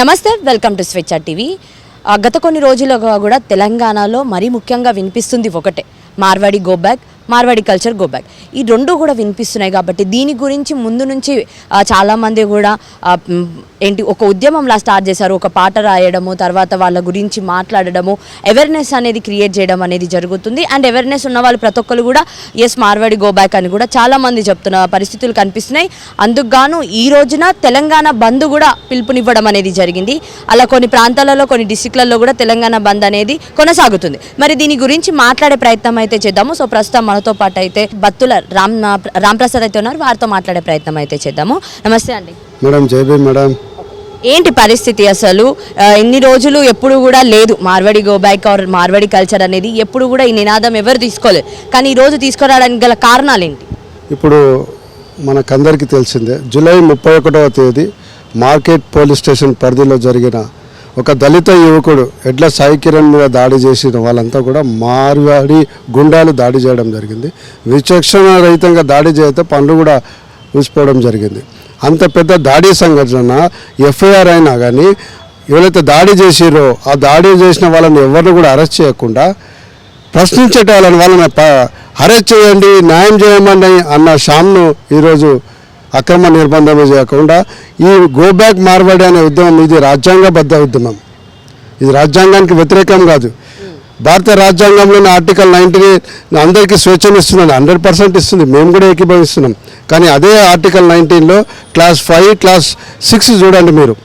నమస్తే welcome to స్వేచ్ఛ TV. గత కొన్ని రోజులుగా కూడా తెలంగాణలో మరీ ముఖ్యంగా వినిపిస్తుంది ఒకటే Marwadi go back Marwadi culture go back ఈ రెండు కూడా వినిపిస్తున్నాయి కాబట్టి దీని గురించి ముందు నుంచి చాలామంది కూడా ఏంటి ఒక ఉద్యమంలా స్టార్ట్ చేశారు ఒక పాట రాయడము తర్వాత వాళ్ళ గురించి మాట్లాడడము అవేర్నెస్ అనేది క్రియేట్ చేయడం అనేది జరుగుతుంది. అండ్ అవేర్నెస్ ఉన్న వాళ్ళు ప్రతి ఒక్కరు కూడా ఎస్ మార్వాడి గో బ్యాక్ అని కూడా చాలామంది చెప్తున్న పరిస్థితులు కనిపిస్తున్నాయి. అందుకుగాను ఈ రోజున తెలంగాణ బంద్ కూడా పిలుపునివ్వడం అనేది జరిగింది. అలా కొన్ని ప్రాంతాలలో కొన్ని డిస్టిక్లలో కూడా తెలంగాణ బంద్ అనేది కొనసాగుతుంది. మరి దీని గురించి మాట్లాడే ప్రయత్నం అయితే చేద్దాము. సో ప్రస్తుతం మనతో పాటు అయితే బత్తుల రామ్ రామ్ ప్రసాద్ అయితే ఉన్నారు. వారితో మాట్లాడే ప్రయత్నం అయితే చేద్దాము. నమస్తే అండి. మేడం జైబీ మేడం. ఏంటి పరిస్థితి అసలు? ఇన్ని రోజులు ఎప్పుడు కూడా లేదు Marwadi go back or Marwadi culture అనేది. ఎప్పుడు కూడా ఈ నినాదం ఎవరు తీసుకోలేదు. కానీ ఈ రోజు తీసుకురావడానికి గల కారణాలు ఏంటి? ఇప్పుడు మనకందరికీ తెలిసిందే జూలై ముప్పై ఒకటవ తేదీ మార్కెట్ పోలీస్ స్టేషన్ పరిధిలో జరిగిన ఒక దళిత యువకుడు ఎడ్ల సాయి కిరణ్ మీద దాడి చేసిన వాళ్ళంతా కూడా మార్వాడి గుండాలు దాడి చేయడం జరిగింది. విచక్షణ రహితంగా దాడి చేస్తే పనులు కూడా ఊసిపోవడం జరిగింది. అంత పెద్ద దాడి సంఘటన ఎఫ్ఐఆర్ అయినా కానీ ఎవరైతే దాడి చేసిరో ఆ దాడి చేసిన వాళ్ళని ఎవరిని కూడా అరెస్ట్ చేయకుండా ప్రశ్నించేట వాళ్ళని వాళ్ళని ప- అరెస్ట్ చేయండి న్యాయం చేయమని అన్న షామ్ను ఈరోజు అక్రమ నిర్బంధం చేయకుండా ఈ గోబ్యాక్ మార్వాడి అనే ఉద్యమం ఇది రాజ్యాంగబద్ధ ఉద్యమం. ఇది రాజ్యాంగానికి వ్యతిరేకం కాదు. భారత రాజ్యాంగంలోని ఆర్టికల్ నైన్టీన్ అందరికీ స్వేచ్ఛను ఇస్తున్నాను హండ్రెడ్ పర్సెంట్ ఇస్తుంది. మేము కూడా ఏకీభవిస్తున్నాం. కానీ అదే ఆర్టికల్ నైన్టీన్లో క్లాస్ ఫైవ్ క్లాస్ సిక్స్ చూడండి మీరు.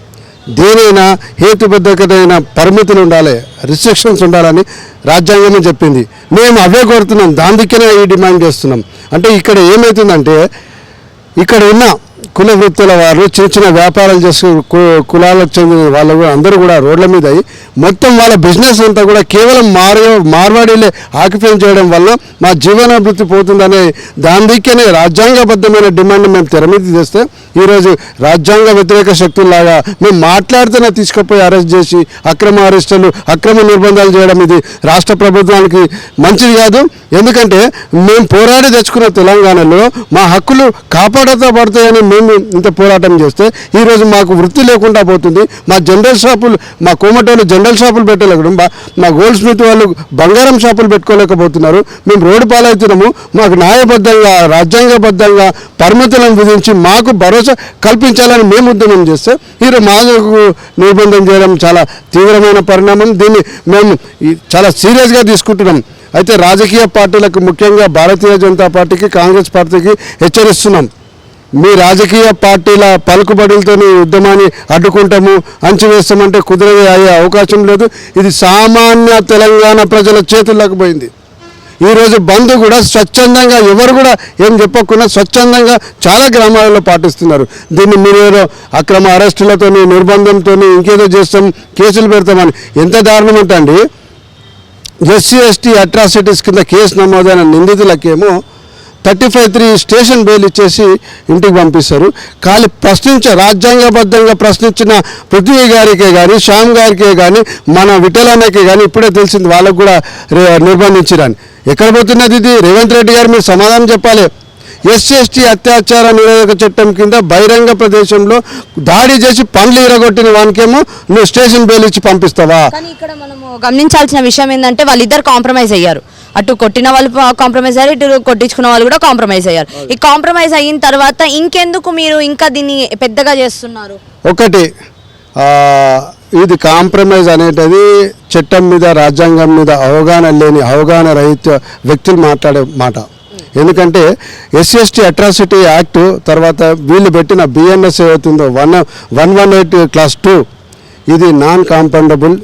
దేనైనా హేతుబద్ధకమైన పరిమితులు ఉండాలి రిస్ట్రిక్షన్స్ ఉండాలని రాజ్యాంగమే చెప్పింది. మేము అవే కోరుతున్నాం. దాని దిక్కనే ఈ డిమాండ్ చేస్తున్నాం. అంటే ఇక్కడ ఏమవుతుందంటే ఇక్కడ ఉన్న కుల వృత్తుల వారు చిన్న చిన్న వ్యాపారాలు చేసే కు- కులాలకు చెందిన వాళ్ళు అందరూ కూడా రోడ్ల మీద అయ్యి మొత్తం వాళ్ళ బిజినెస్ అంతా కూడా కేవలం మార్ మార్వాడీలే ఆక్యుపై చేయడం వల్ల మా జీవనాభివృద్ధి పోతుందనే దాని దిక్కనే రాజ్యాంగబద్ధమైన డిమాండ్ మేము తెర మీద చేస్తే ఈరోజు రాజ్యాంగ వ్యతిరేక శక్తుల్లాగా మేము మాట్లాడితేనే తీసుకుపోయి అరెస్ట్ చేసి అక్రమ అరెస్టులు అక్రమ నిర్బంధాలు చేయడం ఇది రాష్ట్ర ప్రభుత్వానికి మంచిది కాదు. ఎందుకంటే మేము పోరాడి తెచ్చుకున్న తెలంగాణలో మా హక్కులు కాపాడతా పడతాయని మేము ఇంత పోరాటం చేస్తే ఈరోజు మాకు వృత్తి లేకుండా పోతుంది. మా జనరల్ షాపులు మా కోమటోళ్ళు జనరల్ షాపులు పెట్టలేకుండా మా- మా గోల్డ్ స్మిత్ వాళ్ళు బంగారం షాపులు పెట్టుకోలేకపోతున్నారు. మేము రోడ్డు పాలవుతున్నాము. మాకు న్యాయబద్ధంగా రాజ్యాంగబద్ధంగా పరిమితులను విధించి మాకు భరోసా కల్పించాలని మేము ఉద్యమం చేస్తే ఈరోజు మాకు నిర్బంధం చేయడం చాలా తీవ్రమైన పరిణామం. దీన్ని మేము చాలా సీరియస్గా తీసుకుంటున్నాం. అయితే రాజకీయ పార్టీలకు ముఖ్యంగా భారతీయ జనతా పార్టీకి కాంగ్రెస్ పార్టీకి హెచ్చరిస్తున్నాం. మీ రాజకీయ పార్టీల పలుకుబడులతో ఉద్యమాన్ని అడ్డుకుంటాము అంచివేస్తామంటే కుదిరే అయ్యే అవకాశం లేదు. ఇది సామాన్య తెలంగాణ ప్రజల చేతుల్లోకి పోయింది. ఈరోజు బంద్ కూడా స్వచ్ఛందంగా ఎవరు కూడా ఏం చెప్పకుండా స్వచ్ఛందంగా చాలా గ్రామాలలో పాటిస్తున్నారు. దీన్ని మీరు అక్రమ అరెస్టులతో నిర్బంధంతో ఇంకేదో చేస్తాం కేసులు పెడతామని ఎంత దారుణం అంటే అండి ఎస్సీ ఎస్టీ అట్రాసిటీస్ కింద కేసు నమోదైన నిందితులకేమో thirty five three station bail ఇచ్చేసి ఇంటికి పంపిస్తారు. ఖాళీ ప్రశ్నించే రాజ్యాంగబద్ధంగా ప్రశ్నించిన పృథ్వీ గారికే కానీ శ్యామ్ గారికే కానీ మన విఠలన్నకే కానీ ఇప్పుడే తెలిసింది వాళ్ళకు కూడా రే- ఎక్కడ పోతున్నది ఇది? రేవంత్ రెడ్డి గారు మీరు సమాధానం చెప్పాలి. ఎస్సీ ఎస్టీ అత్యాచార నిరోధక చట్టం కింద బహిరంగ ప్రదేశంలో దాడి చేసి పండ్లు ఇరగొట్టిన వానికేమో నువ్వు స్టేషన్ బెయిల్ ఇచ్చి పంపిస్తావా? కానీ ఇక్కడ మనము గమనించాల్సిన విషయం ఏంటంటే వాళ్ళిద్దరు కాంప్రమైజ్ అయ్యారు. అటు కొట్టిన వాళ్ళు కాంప్రమైజ్ అయ్యారు ఇటు కొట్టించుకున్న వాళ్ళు కూడా కాంప్రమైజ్ అయ్యారు. ఈ కాంప్రమైజ్ అయిన తర్వాత ఇంకెందుకు మీరు ఇంకా దీన్ని పెద్దగా చేస్తున్నారు? ఒకటి ఇది కాంప్రమైజ్ అనేటిది చట్టం మీద రాజ్యాంగం మీద అవగాహన లేని అవగాహన రహిత వ్యక్తులు మాట్లాడే మాట. ఎందుకంటే ఎస్సీ ఎస్టీ అట్రాసిటీ యాక్ట్ తర్వాత వీళ్ళు పెట్టిన BNS ఏవైతుందో one one one eight clause two ఇది నాన్ కాంపౌండబుల్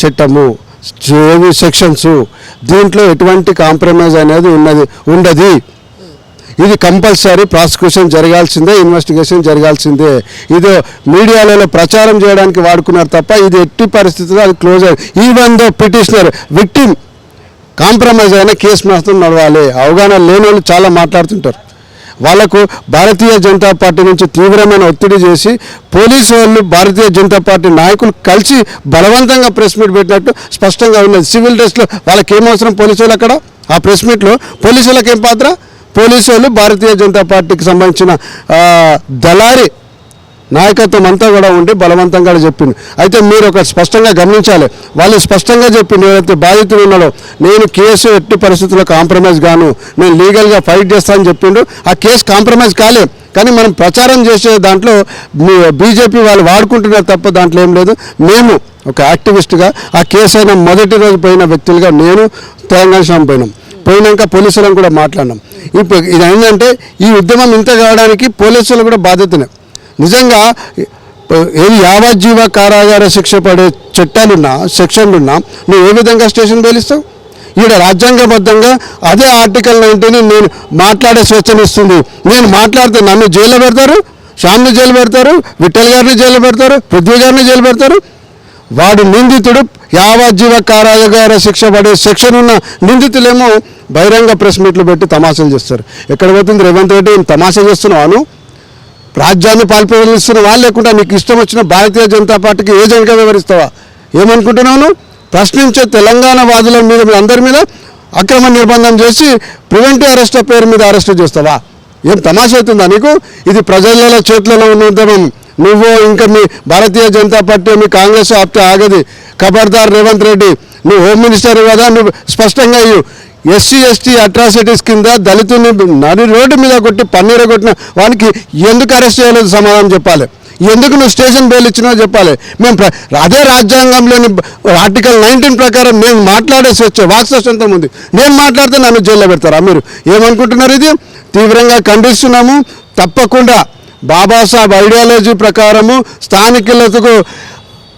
చట్టము. ఏవి సెక్షన్స్ దీంట్లో ఎటువంటి కాంప్రమైజ్ అనేది ఉన్నది ఉండదు. ఇది కంపల్సరీ ప్రాసిక్యూషన్ జరగాల్సిందే ఇన్వెస్టిగేషన్ జరగాల్సిందే. ఇది మీడియాలలో ప్రచారం చేయడానికి వాడుకున్నారు తప్ప ఇది ఎట్టి పరిస్థితుల్లో అది close even though petitioner victim compromise అయిన కేసు మాత్రం నడవాలి. అవగాహన లేని వాళ్ళు చాలా మాట్లాడుతుంటారు. వాళ్ళకు భారతీయ జనతా పార్టీ నుంచి తీవ్రమైన ఒత్తిడి చేసి పోలీసు వాళ్ళు భారతీయ జనతా పార్టీ నాయకులు కలిసి బలవంతంగా ప్రెస్ మీట్ పెట్టినట్టు స్పష్టంగా ఉన్నది. సివిల్ డ్రెస్లో వాళ్ళకి ఏమవసరం అవసరం? పోలీసు వాళ్ళు అక్కడ? ఆ ప్రెస్ మీట్లో పోలీసు వాళ్ళకి ఏం పాత్ర? పోలీసు వాళ్ళు భారతీయ జనతా పార్టీకి సంబంధించిన దళారి నాయకత్వం అంతా కూడా ఉండి బలవంతంగా చెప్పింది. అయితే మీరు ఒక స్పష్టంగా గమనించాలి. వాళ్ళు స్పష్టంగా చెప్పింది ఏదైతే బాధితులు ఉన్నాడో నేను కేసు ఎట్టి పరిస్థితుల్లో కాంప్రమైజ్ గాను నేను లీగల్గా ఫైట్ చేస్తానని చెప్పిండు. ఆ కేసు కాంప్రమైజ్ కాలే. కానీ మనం ప్రచారం చేసే దాంట్లో బీజేపీ వాళ్ళు వాడుకుంటున్నారు తప్ప దాంట్లో ఏం లేదు. మేము ఒక యాక్టివిస్ట్గా ఆ కేసు అయిన మొదటి రోజు పోయిన వ్యక్తులుగా నేను తెలంగాణ శ్రమ పోయినాం. పోయినాక పోలీసులను కూడా మాట్లాడినాం. ఇప్పుడు ఇది ఏంటంటే ఈ ఉద్యమం ఇంత కావడానికి పోలీసులు కూడా బాధ్యతనే. నిజంగా ఏది యావజ్జీవ కారాగార శిక్ష పడే చట్టాలున్నా సెక్షన్లున్నా నువ్వు ఏ విధంగా స్టేషన్ పేలిస్తావు ఈడ రాజ్యాంగబద్ధంగా అదే ఆర్టికల్ నైన్టీన్ నేను మాట్లాడే స్వేచ్ఛనిస్తుంది నేను మాట్లాడితే నన్ను జైల్లో పెడతారు? శ్యామ్ని జైలు పెడతారు? విఠల్ గారిని జైలు పెడతారు? పృథ్వీ గారిని జైలు పెడతారు? వాడు నిందితుడు యావజ్జీవ కారాగార శిక్ష పడే సెక్షన్ ఉన్న నిందితులేమో బహిరంగ ప్రెస్ మీట్లు పెట్టి తమాషాలు చేస్తారు. ఎక్కడ పోతుంది? రేవంత్ రెడ్డి తమాషా చేస్తున్నావు రాజ్యాన్ని పాల్పొలిస్తున్నావా లేకుండా నీకు ఇష్టం వచ్చిన భారతీయ జనతా పార్టీకి ఏజెంట్గా వివరిస్తావా ఏమనుకుంటున్నాను ప్రశ్నించే తెలంగాణ వాదుల మీద మీ అందరి మీద అక్రమ నిర్బంధం చేసి ప్రివెంటివ్ అరెస్ట్ పేరు మీద అరెస్ట్ చేస్తావా? ఏం తమాష అవుతుందా నీకు? ఇది ప్రజల చేతులలో ఉన్న ఉద్యమం నువ్వు ఇంకా మీ భారతీయ జనతా పార్టీ మీ కాంగ్రెస్ ఆప్తే ఆగది. ఖబర్దార్ రేవంత్ రెడ్డి నువ్వు హోమ్ మినిస్టర్ కదా నువ్వు స్పష్టంగా ఇవ్వు ఎస్సీ ఎస్టీ అట్రాసిటీస్ కింద దళితుని నడి రోడ్డు మీద కొట్టి పన్నీర కొట్టిన వానికి ఎందుకు అరెస్ట్ చేయలేదు సమాధానం చెప్పాలి? ఎందుకు నువ్వు స్టేషన్ బెయిల్ ఇచ్చినా చెప్పాలి? మేము ప్ర- అదే రాజ్యాంగంలోని ఆర్టికల్ నైన్టీన్ ప్రకారం మేము మాట్లాడేసి వచ్చే వాక్ స్వతంత్రం ఉంది. నేను మాట్లాడితే నన్ను జైల్లో పెడతారా మీరు? ఏమనుకుంటున్నారు ఇది? తీవ్రంగా ఖండిస్తున్నాము. తప్పకుండా బాబాసాహెబ్ ఐడియాలజీ ప్రకారము స్థానికులకు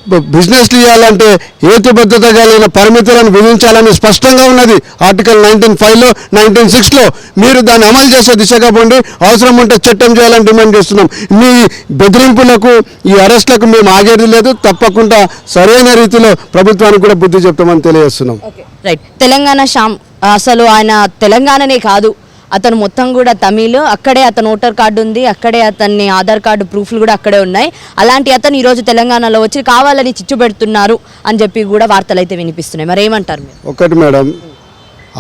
బిజినెస్లు ఇవ్వాలంటే హేతుబద్ధత కలిగిన పరిమితులను విధించాలని స్పష్టంగా ఉన్నది. ఆర్టికల్ నైన్టీన్ ఫైవ్లో నైన్టీన్ సిక్స్లో మీరు దాన్ని అమలు చేసే దిశగా పోండి. అవసరం ఉంటే చట్టం చేయాలని డిమాండ్ చేస్తున్నాం. మీ బెదిరింపులకు ఈ అరెస్టులకు మేము ఆగేది లేదు. తప్పకుండా సరైన రీతిలో ప్రభుత్వానికి కూడా బుద్ధి చెప్తామని తెలియజేస్తున్నాం. రైట్ తెలంగాణ శ్యామ్ అసలు ఆయన తెలంగాణనే కాదు. అతను మొత్తం కూడా తమిళ్ అక్కడే అతను ఓటర్ కార్డు ఉంది అక్కడే అతన్ని ఆధార్ కార్డు ప్రూఫ్లు కూడా అక్కడే ఉన్నాయి. అలాంటి అతను ఈరోజు తెలంగాణలో వచ్చి కావాలని చిచ్చు పెడుతున్నారు అని చెప్పి కూడా వార్తలు అయితే వినిపిస్తున్నాయి. మరి ఏమంటారు ఒకటి మేడం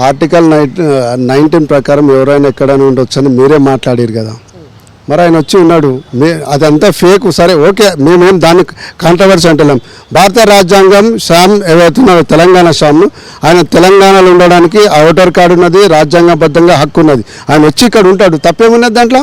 ఆర్టికల్ నైట్ నైన్టీన్ ప్రకారం ఎవరైనా ఎక్కడైనా ఉండొచ్చని మీరే మాట్లాడారు కదా. మరి ఆయన వచ్చి ఉన్నాడు. మే అదంతా ఫేక్. సరే ఓకే మేమేం దాన్ని కాంట్రవర్సీ అంటలేం. భారత రాజ్యాంగం శ్యామ్ ఏవైతున్నారో తెలంగాణ శ్యామ్ ఆయన తెలంగాణలో ఉండడానికి ఆ ఓటర్ కార్డు ఉన్నది రాజ్యాంగబద్ధంగా హక్కు ఉన్నది. ఆయన వచ్చి ఇక్కడ ఉంటాడు. తప్పేమున్నది దాంట్లో?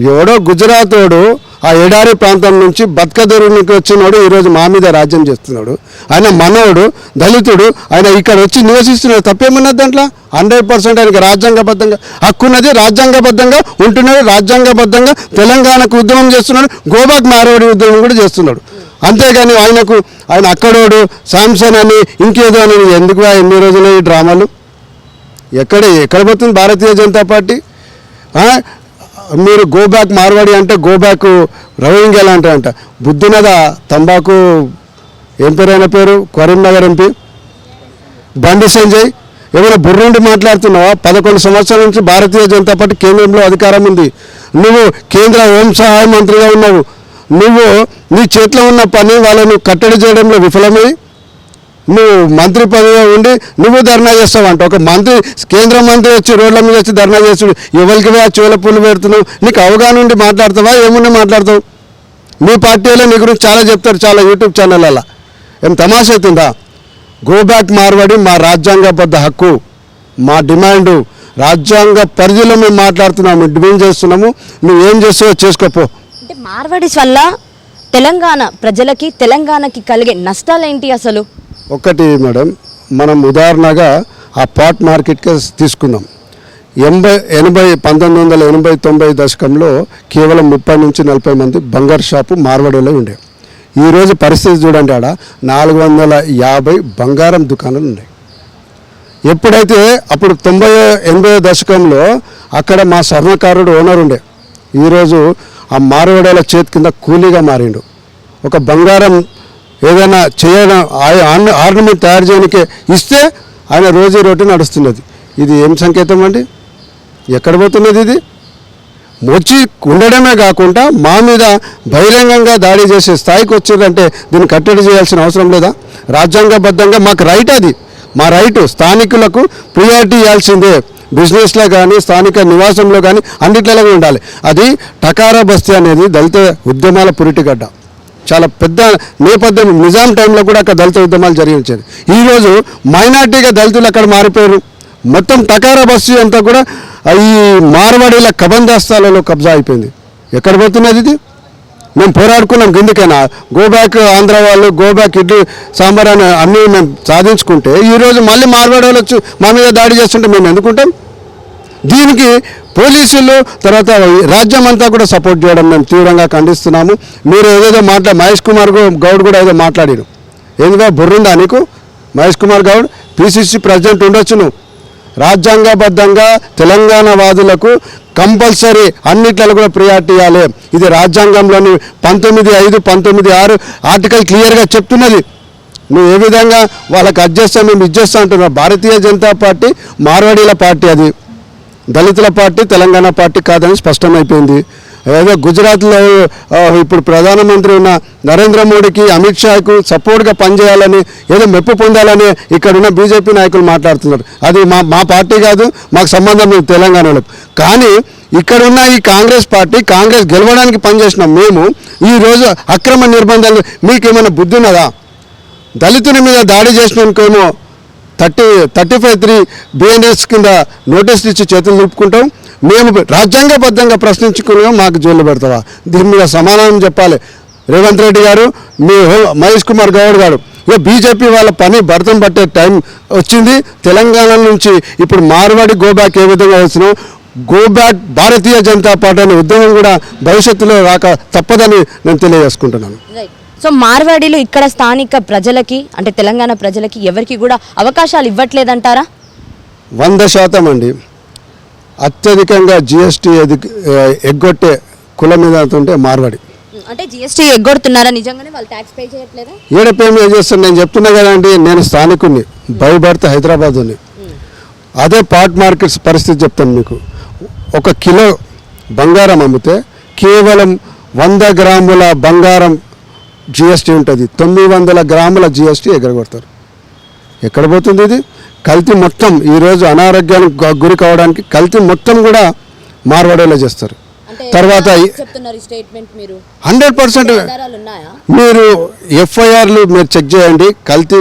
ఎవడో గుజరాతోడు ఆ ఎడారి ప్రాంతం నుంచి బతకదొరునికి వచ్చినోడు ఈరోజు మా మీద రాజ్యం చేస్తున్నాడు. ఆయన మనవుడు దళితుడు ఆయన ఇక్కడ వచ్చి నివసిస్తున్నాడు తప్పేమన్నది దాంట్లో? హండ్రెడ్ పర్సెంట్ ఆయనకి రాజ్యాంగబద్ధంగా హక్కున్నది రాజ్యాంగబద్ధంగా ఉంటున్నాడు రాజ్యాంగబద్ధంగా తెలంగాణకు ఉద్యమం చేస్తున్నాడు గోబాక్ మారవాడి ఉద్యమం కూడా చేస్తున్నాడు. అంతేగాని ఆయనకు ఆయన అక్కడోడు శాంసన్ అని ఇంకేదో అని ఎందుకు ఎన్ని రోజులు ఈ డ్రామాలు? ఎక్కడ ఎక్కడ పోతుంది భారతీయ జనతా పార్టీ? మీరు గో బ్యాక్ మార్వాడి అంటే గో బ్యాక్ రవింగ్ ఎలా అంటే. అంట బుద్ధునద తంబాకు ఏం పేరు అయిన పేరు? కరీంనగర్ ఎంపీ. బండి సంజయ్. ఏమైనా బుర్రుండి మాట్లాడుతున్నావా? పదకొండు సంవత్సరాల నుంచి భారతీయ జనతా పార్టీ కేంద్రంలో అధికారం ఉంది. నువ్వు కేంద్ర హోంసహాయ మంత్రిగా ఉన్నావు. నువ్వు నీ చేతిలో ఉన్న పని వాళ్ళను కట్టడి చేయడంలో విఫలమై నువ్వు మంత్రి పదవిలో ఉండి నువ్వు ధర్నా చేస్తావంట. ఒక మంత్రి కేంద్ర మంత్రి వచ్చి రోడ్ల మీద వచ్చి ధర్నా చేస్తుడు. ఎవరికి ఆ చెవుల పుల్లు పెడుతున్నావు? నీకు అవగాహన ఉండి మాట్లాడతావా? ఏముండి మాట్లాడతావు? మీ పార్టీలో నీ గురించి చాలా చెప్తారు చాలా యూట్యూబ్ ఛానళ్ళ ఏం తమాషా అవుతుందా? గో బ్యాక్ మార్వాడి మా రాజ్యాంగబద్ధ హక్కు మా డిమాండు. రాజ్యాంగ పరిధిలో మేము మాట్లాడుతున్నాము డిమాండ్ చేస్తున్నాము. నువ్వేం చేస్తావో చేసుకోపో. అంటే మార్వాడిస్ వల్ల తెలంగాణ ప్రజలకి తెలంగాణకి కలిగే నష్టాలేంటి అసలు? ఒకటి మేడం మనం ఉదాహరణగా ఆ పాట్ మార్కెట్కి తీసుకుందాం ఎనభై ఎనభై పంతొమ్మిది వందల ఎనభై తొంభై దశకంలో కేవలం ముప్పై నుంచి నలభై మంది బంగారు షాపు మార్వాడలో ఉండే. ఈరోజు పరిస్థితి చూడండి ఆడ నాలుగు వందల యాభై బంగారం దుకాణాలు ఉన్నాయి. ఎప్పుడైతే అప్పుడు తొంభై ఎనభై దశకంలో అక్కడ మా స్వర్ణకారుడు ఓనర్ ఉండే. ఈరోజు ఆ మార్వాడేల చేతి కింద కూలీగా మారిండు. ఒక బంగారం ఏదైనా చేయడం ఆర్నమెంట్ తయారు చేయడానికి ఇస్తే ఆయన రోజు రోటీ నడుస్తున్నది. ఇది ఏం సంకేతం అండి? ఎక్కడ పోతున్నది ఇది? వచ్చి ఉండడమే కాకుండా మా మీద బహిరంగంగా దాడి చేసే స్థాయికి వచ్చిందంటే దీన్ని కట్టడి చేయాల్సిన అవసరం లేదా? రాజ్యాంగబద్ధంగా మాకు రైట్ అది. మా రైటు స్థానికులకు ప్రియారిటీ ఇవ్వాల్సిందే. బిజినెస్లో కానీ స్థానిక నివాసంలో కానీ అన్నిట్లలో ఉండాలి. అది టకారా బస్తీ అనేది దళిత ఉద్యమాల పురిటిగడ్డ. చాలా పెద్ద నేపథ్యం. నిజాం టైంలో కూడా అక్కడ దళిత ఉద్యమాలు జరిగించారు ఈరోజు మైనార్టీగా దళితులు అక్కడ మారిపోయారు. మొత్తం టకారా బస్సు అంతా కూడా ఈ మార్వాడీల కబందాస్తాలలో కబ్జా అయిపోయింది. ఎక్కడ పోతున్నది ఇది? మేము పోరాడుకున్నాం ఎందుకైనా గోబ్యాక్ ఆంధ్ర వాళ్ళు గోబ్యాక్ ఇడ్లీ సాంబార్ అని అన్నీ మేము సాధించుకుంటే ఈరోజు మళ్ళీ మార్వాడి వాళ్ళు వచ్చి మా మీద దాడి చేస్తుంటే మేము ఎందుకుంటాం? దీనికి పోలీసులు తర్వాత రాజ్యం అంతా కూడా సపోర్ట్ చేయడం మేము తీవ్రంగా ఖండిస్తున్నాము. మీరు ఏదేదో మాట్లా మహేష్ కుమార్ గౌడ్ కూడా ఏదో మాట్లాడారు. ఏందిగా బుర్రుందా నీకు? మహేష్ కుమార్ గౌడ్ పిసిసి ప్రెసిడెంట్ ఉండొచ్చు నువ్వు రాజ్యాంగబద్ధంగా తెలంగాణ వాదులకు కంపల్సరీ అన్నిట్లలో కూడా ప్రియారిటీ ఇవ్వాలి. ఇది రాజ్యాంగంలోని పంతొమ్మిది ఐదు పంతొమ్మిది ఆరు ఆర్టికల్ క్లియర్గా చెప్తున్నది. నువ్వు ఏ విధంగా వాళ్ళకి అడ్జస్ట్ మేము ఇచ్చేస్తా అంటున్నావు. భారతీయ జనతా పార్టీ మార్వాడీల పార్టీ అది. దళితుల పార్టీ తెలంగాణ పార్టీ కాదని స్పష్టమైపోయింది. అదే గుజరాత్లో ఇప్పుడు ప్రధానమంత్రి ఉన్న నరేంద్ర మోడీకి అమిత్ షాకు సపోర్ట్గా పనిచేయాలని ఏదో మెప్పు పొందాలని ఇక్కడున్న బీజేపీ నాయకులు మాట్లాడుతున్నారు. అది మా మా పార్టీ కాదు మాకు సంబంధం లేదు తెలంగాణలో. కానీ ఇక్కడున్న ఈ కాంగ్రెస్ పార్టీ కాంగ్రెస్ గెలవడానికి పనిచేసిన మేము ఈరోజు అక్రమ నిర్బంధాలు మీకేమైనా బుద్ధి ఉన్నదా? దళితుని మీద దాడి చేసినందుకేమో thirty thirty five three BNS కింద నోటీసులు ఇచ్చి చేతులు నిలుపుకుంటాం మేము రాజ్యాంగబద్ధంగా ప్రశ్నించుకునే మాకు జైలు పెడతావా? దీని మీద సమాధానం చెప్పాలి. రేవంత్ రెడ్డి గారు మీ హో- మహేష్ కుమార్ గౌడ్ గారు ఇక బీజేపీ వాళ్ళ పని భర్తం పట్టే టైం వచ్చింది. తెలంగాణ నుంచి ఇప్పుడు మార్వాడి గోబ్యాక్ ఏ విధంగా వచ్చినాం గోబ్యాక్ భారతీయ జనతా పార్టీ అనే ఉద్యమం కూడా భవిష్యత్తులో రాక తప్పదని నేను తెలియజేసుకుంటున్నాను. సో మార్వాడీలు ఇక్కడ స్థానిక ప్రజలకి అంటే తెలంగాణ ప్రజలకి ఎవరికి కూడా అవకాశాలు ఇవ్వట్లేదంటారా? వంద శాతం అండి. అత్యధికంగా జిఎస్టీ ఎగ్గొట్టే కులం మీద ఉంటే మార్వాడి. అంటే జిఎస్టీ ఎగ్గొడుతున్నారా నిజంగానే? వాళ్ళు ట్యాక్స్ పే చేయట్లేదా? ఏడ పేమెంట్ చేస్తాను నేను చెప్తున్నా కదండి నేను స్థానికుని బర్త్ హైదరాబాద్ ఉంది అదే పాట్ మార్కెట్స్ పరిస్థితి చెప్తాను మీకు. ఒక కిలో బంగారం అమ్మితే కేవలం వంద గ్రాముల బంగారం జిఎస్టీ ఉంటుంది. తొమ్మిది వందల గ్రాముల జిఎస్టీ ఎగరగొడతారు. ఎక్కడ పోతుంది ఇది? కల్తీ మొత్తం ఈరోజు అనారోగ్యానికి గురి కావడానికి కల్తీ మొత్తం కూడా మార్వాడేలా చేస్తారు. తర్వాత హండ్రెడ్ పర్సెంట్ మీరు ఎఫ్ఐఆర్లు మీరు చెక్ చేయండి. కల్తీ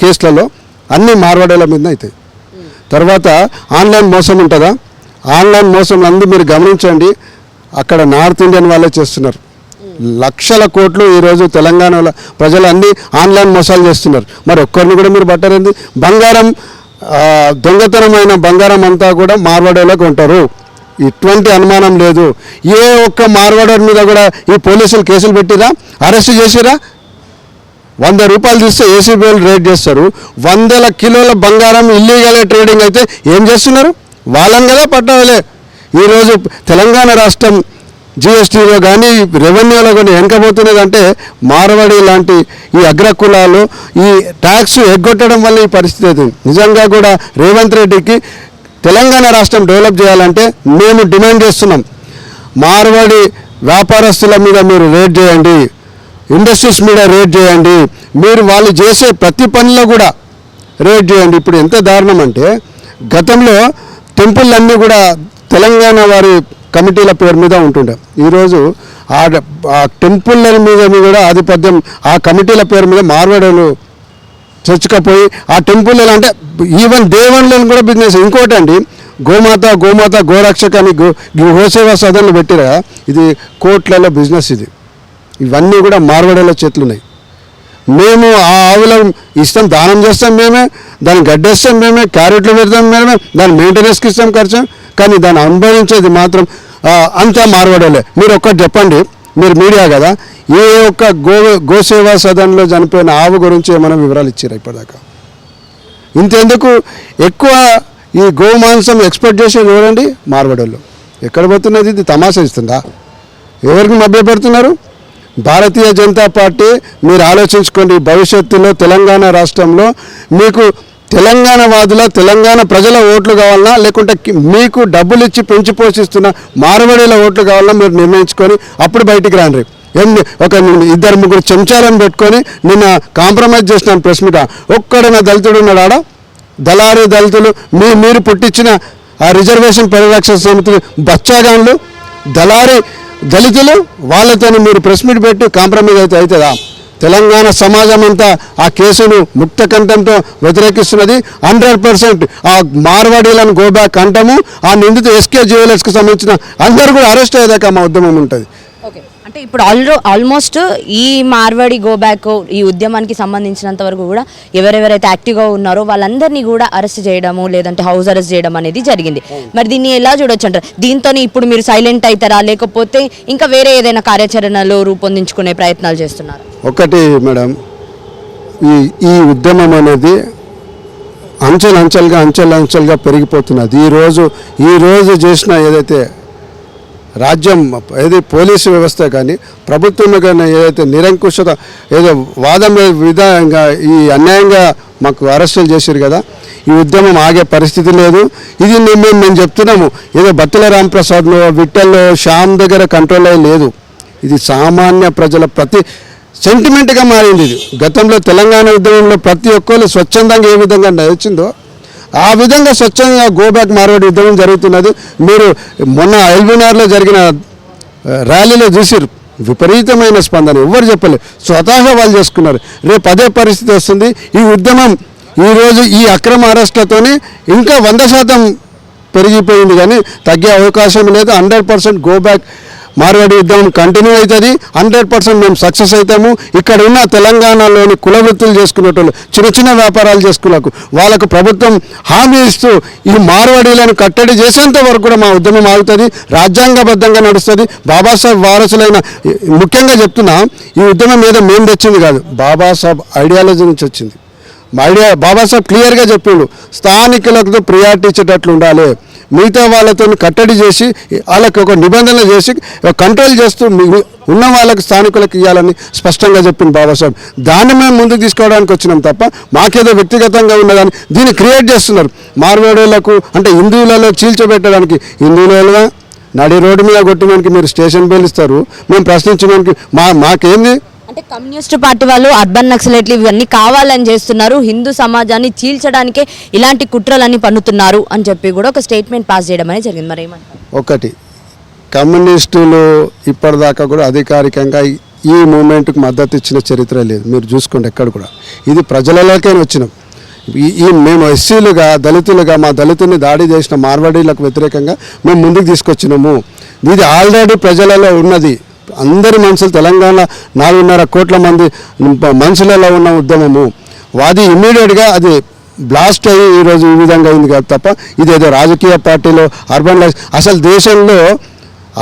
కేసులలో అన్ని మార్వాడేల మీద అవుతాయి. తర్వాత ఆన్లైన్ మోసం ఉంటుందా? ఆన్లైన్ మోసం అందు మీరు గమనించండి. అక్కడ నార్త్ ఇండియన్ వాళ్ళే చేస్తున్నారు. లక్షల కోట్లు ఈరోజు తెలంగాణలో ప్రజలు అన్ని ఆన్లైన్ మోసాలు చేస్తున్నారు. మరి ఒక్కరిని కూడా మీరు పట్టారండి. బంగారం దొంగతనమైన బంగారం అంతా కూడా మార్వాడేలోకి ఉంటారు ఇటువంటి అనుమానం లేదు. ఏ ఒక్క మార్వాడర్ మీద కూడా ఈ పోలీసులు కేసులు పెట్టిరా? అరెస్ట్ చేసిరా? వంద రూపాయలు తీస్తే ఏసీబీలు రేట్ చేస్తారు. వందల కిలోల బంగారం ఇల్లీగల్ ట్రేడింగ్ అయితే ఏం చేస్తున్నారు? వాళ్ళని కదా పట్టాలే. ఈరోజు తెలంగాణ రాష్ట్రం జిఎస్టీలో కానీ రెవెన్యూలో కానీ వెనకపోతున్నది అంటే మార్వాడి లాంటి ఈ అగ్రకులాలు ఈ ట్యాక్స్ ఎగ్గొట్టడం వల్ల ఈ పరిస్థితి అవుతుంది నిజంగా కూడా రేవంత్ రెడ్డికి తెలంగాణ రాష్ట్రం డెవలప్ చేయాలంటే మేము డిమాండ్ చేస్తున్నాం. మార్వాడి వ్యాపారస్తుల మీద మీరు రేట్ చేయండి ఇండస్ట్రీస్ మీద రేట్ చేయండి మీరు వాళ్ళు చేసే ప్రతి పనిలో కూడా రేట్ చేయండి. ఇప్పుడు ఎంత దారుణం అంటే గతంలో టెంపుల్ అన్నీ కూడా తెలంగాణ వారి కమిటీల పేరు మీద ఉంటుండే. ఈరోజు ఆ టెంపుల్ మీద కూడా ఆధిపత్యం ఆ కమిటీల పేరు మీద మార్వాడలు చచ్చుకపోయి ఆ టెంపుల్ అంటే ఈవెన్ దేవన్లను కూడా బిజినెస్ ఇంకోటి అండి గోమాత గోమాత గోరక్షక అని గో గోసేవా సదన్లు పెట్టిరా? ఇది కోట్లలో బిజినెస్ ఇది. ఇవన్నీ కూడా మార్వాడలో చేతులు ఉన్నాయి మేము ఆ ఆవుల ఇస్తాం దానం చేస్తాం మేమే దాన్ని గడ్డేస్తాం మేమే క్యారెట్లు పెడతాం మేమే దాని మెయింటెనెన్స్కి ఇస్తాం ఖర్చు. కానీ దాన్ని అనుభవించేది మాత్రం అంతా మార్వడలే. మీరు ఒక్కటి చెప్పండి మీరు మీడియా కదా ఏ ఒక్క గో గోసేవా సదన్లో చనిపోయిన ఆవు గురించి ఏమైనా వివరాలు ఇచ్చారు ఇప్పటిదాకా? ఇంతెందుకు ఎక్కువ ఈ గోమాంసం ఎక్స్పెక్ట్ చేసేది చూడండి మార్వడోళ్ళు. ఎక్కడ పోతున్నది ఇది? తమాషా ఇస్తుందా ఎవరికి మభ్యపెడుతున్నారు? భారతీయ జనతా పార్టీ మీరు ఆలోచించుకోండి భవిష్యత్తులో తెలంగాణ రాష్ట్రంలో మీకు తెలంగాణ వాదుల తెలంగాణ ప్రజల ఓట్లు కావాలన్నా లేకుంటే మీకు డబ్బులు ఇచ్చి పెంచి పోషిస్తున్న మారవడిల ఓట్లు కావాలన్నా మీరు నిర్ణయించుకొని అప్పుడు బయటికి రాండి ఏం ఒక ఇద్దరు ముగ్గురు చెంచాలను పెట్టుకొని నిన్న కాంప్రమైజ్ చేసినాను ప్రెస్ మీట్. ఒక్కడైనా దళితుడు ఉన్నాడు ఆడ? దళారీ దళితులు మీ మీరు పుట్టించిన ఆ రిజర్వేషన్ పరిరక్షణ సమితి బచ్చాగాన్లు దళారీ దళితులు వాళ్ళతో మీరు ప్రెస్ మీట్ పెట్టి కాంప్రమైజ్ అయితే అవుతుందా తెలంగాణ సమాజం అంతా ఆ కేసును ముక్త కంఠంతో వ్యతిరేకిస్తున్నది హండ్రెడ్ పర్సెంట్. ఆ మార్వాడీలను గోబ్యాక్ అంటాము ఆ నిందిత ఎస్కే జ్యువెలర్స్కి సంబంధించిన అందరూ కూడా అరెస్ట్ అయ్యేదాకా మా ఉద్యమం ఉంటుంది. అంటే ఇప్పుడు ఆల్రో ఆల్మోస్ట్ ఈ మార్వాడి గో బ్యాక్ ఈ ఉద్యమానికి సంబంధించినంత వరకు కూడా ఎవరెవరైతే యాక్టివ్గా ఉన్నారో వాళ్ళందరినీ కూడా అరెస్ట్ చేయడము లేదంటే హౌస్ అరెస్ట్ చేయడం అనేది జరిగింది. మరి దీన్ని ఎలా చూడొచ్చు అంటారు? దీంతో ఇప్పుడు మీరు సైలెంట్ అవుతారా? లేకపోతే ఇంకా వేరే ఏదైనా కార్యాచరణలు రూపొందించుకునే ప్రయత్నాలు చేస్తున్నారు? ఒకటి మేడం ఈ ఈ ఉద్యమం అనేది అంచెలు అంచెలుగా అంచెలు అంచెలుగా పెరిగిపోతున్నది. ఈరోజు ఈరోజు చేసిన ఏదైతే రాజ్యం ఏది పోలీసు వ్యవస్థ కానీ ప్రభుత్వం కానీ ఏదైతే నిరంకుశత ఏదో వాదం విధంగా ఈ అన్యాయంగా మాకు అరెస్టులు చేశారు కదా ఈ ఉద్యమం ఆగే పరిస్థితి లేదు. ఇది మేము మేము చెప్తున్నాము ఏదో బత్తుల రాంప్రసాద్లో విట్టల్లో శ్యామ్ దగ్గర కంట్రోల్ అయ్యి లేదు. ఇది సామాన్య ప్రజల ప్రతి సెంటిమెంట్గా మారింది ఇది. గతంలో తెలంగాణ ఉద్యమంలో ప్రతి ఒక్కరు స్వచ్ఛందంగా ఏ విధంగా నడిచిందో ఆ విధంగా స్వచ్ఛంగా గోబ్యాక్ మార్వాడి ఉద్యమం జరుగుతున్నది. మీరు మొన్న ఎల్బీనార్లో జరిగిన ర్యాలీలో చూసిరు విపరీతమైన స్పందన. ఎవరు చెప్పలేదు స్వతహాగా వాళ్ళు చేసుకున్నారు. రేపు అదే పరిస్థితి వస్తుంది. ఈ ఉద్యమం ఈరోజు ఈ అక్రమ అరెస్టులతోనే ఇంకా వంద శాతం పెరిగిపోయింది కానీ తగ్గే అవకాశం లేదు. Hundred percent go back Marwadi యుద్ధం కంటిన్యూ అవుతుంది. హండ్రెడ్ పర్సెంట్ మేము సక్సెస్ అవుతాము. ఇక్కడ ఉన్న తెలంగాణలోని కుల వృత్తులు చేసుకునేటోళ్ళు చిన్న చిన్న వ్యాపారాలు చేసుకున్నకు వాళ్ళకు ప్రభుత్వం హామీ ఇస్తూ ఈ మార్వాడీలను కట్టడి చేసేంత వరకు కూడా మా ఉద్యమం ఆగుతుంది. రాజ్యాంగబద్ధంగా నడుస్తుంది. బాబాసాహెబ్ వారసులైన ముఖ్యంగా చెప్తున్నా ఈ ఉద్యమం మీద మేము తెచ్చింది కాదు. బాబాసాహెబ్ ఐడియాలజీ నుంచి వచ్చింది. ఐడియా బాబాసాహెబ్ క్లియర్గా చెప్పిండు స్థానికులకు ప్రియారిటీ ఇచ్చేటట్లు ఉండాలి. మిగతా వాళ్ళతో కట్టడి చేసి వాళ్ళకి ఒక నిబంధన చేసి కంట్రోల్ చేస్తూ మీ- ఉన్న వాళ్ళకి స్థానికులకు ఇవ్వాలని స్పష్టంగా చెప్పింది బాబాసాహెబ్. దాన్ని మేము ముందుకు తీసుకోవడానికి వచ్చినాం తప్ప మాకేదో వ్యక్తిగతంగా ఉన్నదాన్ని దీన్ని క్రియేట్ చేస్తున్నారు. మార్వేడులకు అంటే హిందువులలో చీల్చబెట్టడానికి హిందువులుగా నడి రోడ్డు మీద కొట్టడానికి మీరు స్టేషన్ బెయిల్ ఇస్తారు. మేము ప్రశ్నించడానికి మా మాకేంది? అంటే కమ్యూనిస్ట్ పార్టీ వాళ్ళు అర్బన్ నక్సలైట్లు ఇవన్నీ కావాలని చేస్తున్నారు. హిందూ సమాజాన్ని చీల్చడానికే ఇలాంటి కుట్రలన్నీ పన్నుతున్నారు అని చెప్పి కూడా ఒక స్టేట్మెంట్ పాస్ చేయడం అనేది జరిగింది. మరి ఏమంటారు? ఒకటి కమ్యూనిస్టులు ఇప్పటిదాకా కూడా అధికారికంగా ఈ- మూమెంట్కి మద్దతు ఇచ్చిన చరిత్ర లేదు. మీరు చూసుకోండి ఎక్కడ కూడా. ఇది ప్రజలలోకే వచ్చినాం. ఈ ఈ మేము ఎస్సీలుగా దళితులుగా మా దళితుల్ని దాడి చేసిన మార్వాడీలకు వ్యతిరేకంగా మేము ముందుకు తీసుకొచ్చినాము. ఇది ఆల్రెడీ ప్రజలలో ఉన్నది. అందరి మనుషులు తెలంగాణ నాలుగున్నర కోట్ల మంది మనుషులలో ఉన్న ఉద్యమము. వాది ఇమ్మీడియట్గా అది బ్లాస్ట్ అయ్యి ఈరోజు ఈ విధంగా అయింది కాదు తప్ప ఇదేదో రాజకీయ పార్టీలో అర్బన్ లెక్స్ అసలు దేశంలో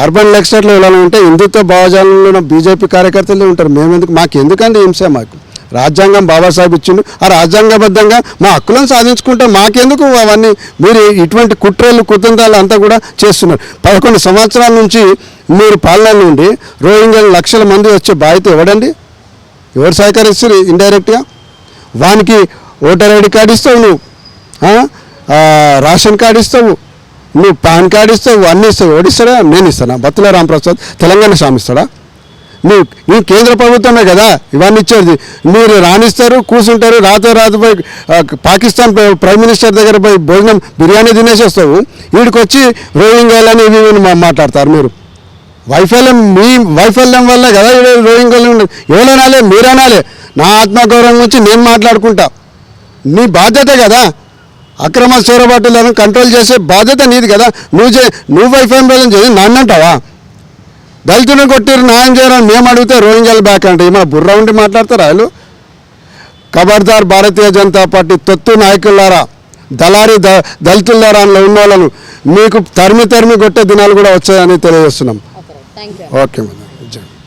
అర్బన్ లెక్చర్లో ఎలా ఉంటే హిందుత్వ భావజాలంలో ఉన్న బీజేపీ కార్యకర్తలు ఉంటారు. మేము ఎందుకు మాకు ఎందుకంటే హింస మాకు? రాజ్యాంగం బాబాసాహెబ్ ఇచ్చిండు. ఆ రాజ్యాంగబద్ధంగా మా హక్కులను సాధించుకుంటే మాకెందుకు అవన్నీ? మీరు ఇటువంటి కుట్రలు కుతంత్రాలు అంతా కూడా చేస్తున్నారు. పదకొండు సంవత్సరాల నుంచి మీరు పాలన నుండి రోహింగ్యా లక్షల మంది వచ్చే బాధ్యత ఎవడండి? ఎవరు సహకరిస్తారు ఇండైరెక్ట్గా వానికి ఓటర్ ఐడి కార్డు ఇస్తావు నువ్వు. రేషన్ కార్డు ఇస్తావు. నువ్వు పాన్ కార్డు ఇస్తావు అన్నీ ఇస్తావు. ఎవడిస్తాడా? నేను ఇస్తానా? బత్తుల రామప్రసాద్ తెలంగాణ స్వామి ఇస్తాడా? మీ మీ కేంద్ర ప్రభుత్వమే కదా ఇవన్నీ ఇచ్చేది. మీరు రాణిస్తారు కూర్చుంటారు రాతో రాత పోయి పాకిస్తాన్ ప్రైమ్ మినిస్టర్ దగ్గర పోయి భోజనం బిర్యానీ తినేసి వస్తావు వీడికొచ్చి రోహింగ్యాలని ఇవి మాట్లాడతారు మీరు. వైఫల్యం మీ వైఫల్యం వల్ల కదా రోహింగ్యాలు ఎవరనాలే మీరనాలే. నా ఆత్మగౌరవం గురించి నేను మాట్లాడుకుంటా. నీ బాధ్యత కదా. అక్రమ చొరబాటులను కంట్రోల్ చేసే బాధ్యత నీది కదా. నువ్వు చే నువ్వు వైఫల్యం చేసి నన్నంటావా? దళితులను కొట్టిరు న్యాయం చేయాలని మేము అడిగితే రోహింగ్యాలు బ్యాక్ అంటే. మన బుర్ర ఉండి మాట్లాడతారా వాళ్ళు? ఖబర్దార్ భారతీయ జనతా పార్టీ తొత్తు నాయకులారా దళారీ ద దళితులారా అందులో ఉన్న వాళ్ళను మీకు తరిమి తరిమి కొట్టే దినాలు కూడా వచ్చాయని తెలియజేస్తున్నాం. Okay madam